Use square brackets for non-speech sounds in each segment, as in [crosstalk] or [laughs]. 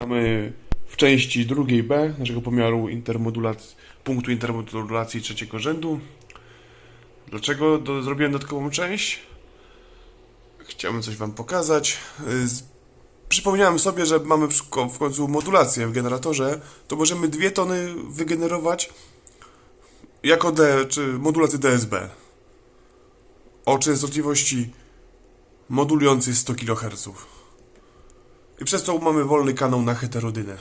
Mamy w części drugiej B naszego pomiaru intermodulacji, punktu intermodulacji trzeciego rzędu. Dlaczego do, zrobiłem dodatkową część? Chciałbym coś Wam pokazać. Z, przypomniałem sobie, że mamy w końcu modulację w generatorze, to możemy dwie tony wygenerować jako D, czy modulację DSB o częstotliwości modulującej 100 kHz. I przez to mamy wolny kanał na heterodynę.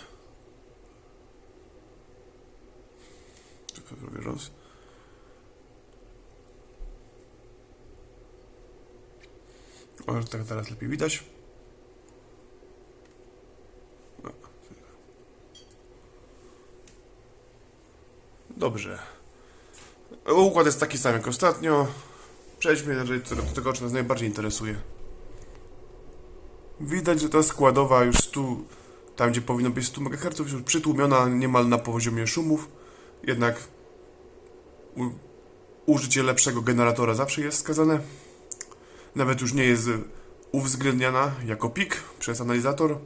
O, tak teraz lepiej widać. No. Dobrze. Układ jest taki sam jak ostatnio. Przejdźmy do tego, co nas najbardziej interesuje. Widać, że ta składowa już tu, tam gdzie powinno być 100 MHz, już przytłumiona niemal na poziomie szumów. Jednak u, użycie lepszego generatora zawsze jest wskazane. Nawet już nie jest uwzględniana jako pik przez analizator.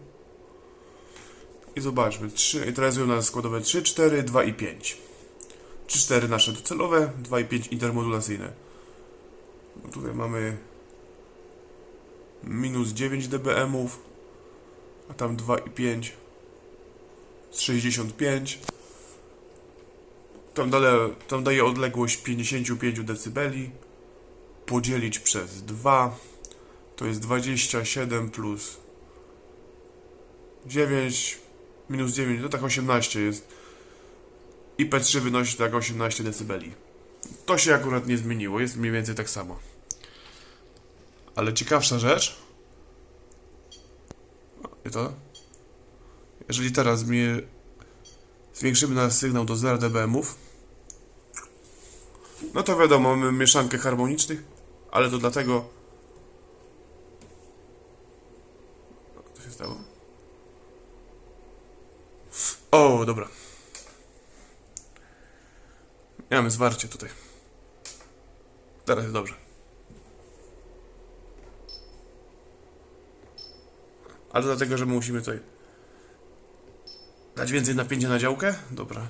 I zobaczmy, 3, interesują nas składowe 3, 4, 2 i 5. 3, 4 nasze docelowe, 2 i 5 intermodulacyjne. Tutaj mamy minus 9 dBm-ów, a tam 2,5 z 65. Tam, dalej, tam daje odległość 55 dB. Podzielić przez 2 to jest 27 plus 9 minus 9 to tak 18 jest. IP3 wynosi tak 18 dB. To się akurat nie zmieniło, jest mniej więcej tak samo. Ale ciekawsza rzecz. I to? Jeżeli teraz mi zwiększymy nasz sygnał do 0 dBm-ów, no to wiadomo, mamy mieszankę harmonicznych, ale to dlatego. Co się stało? O, dobra. Mamy zwarcie tutaj. Teraz jest dobrze. Ale dlatego, że my musimy tutaj dać więcej napięcia na działkę? Dobra.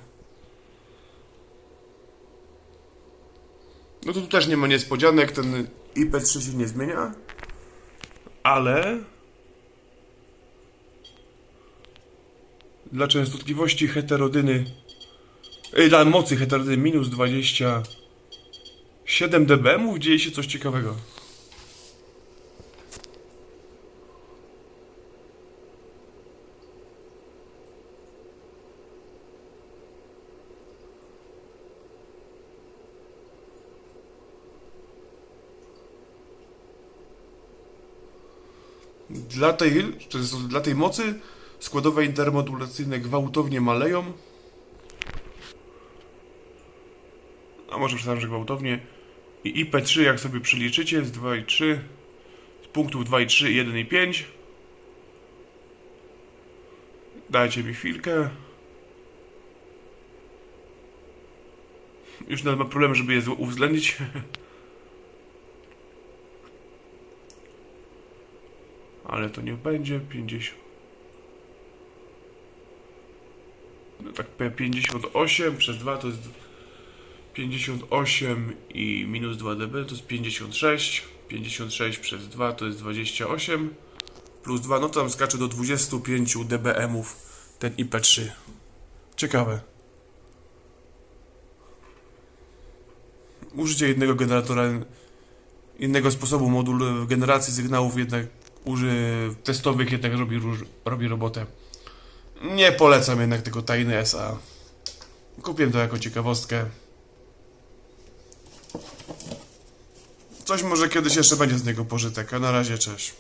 No to tu też nie ma niespodzianek, ten IP3 się nie zmienia. Ale... Dla częstotliwości heterodyny... Ej, dla mocy heterodyny minus 27 dB dzieje się coś ciekawego. Dla tej, dla tej mocy składowe intermodulacyjne gwałtownie maleją. A może przepraszam, że gwałtownie. I IP3, jak sobie przeliczycie, z 2 i 3, z punktów 2 i 3, 1 i 5. Dajcie mi chwilkę. Już nawet mam problem, żeby je uwzględnić. [laughs] Ale to niech będzie 50. No tak, P- 58 przez 2 to jest 58 i minus 2 dB to jest 56. 56 przez 2 to jest 28. Plus 2, no tam skacze do 25 dBm-ów ten IP3. Ciekawe. Użycie jednego generatora, innego sposobu modul generacji sygnałów jednak uży testowych jednak robi, robi robotę. Nie polecam jednak tego tajny SA. Kupiłem to jako ciekawostkę. Coś może kiedyś jeszcze będzie z niego pożytek, a na razie cześć.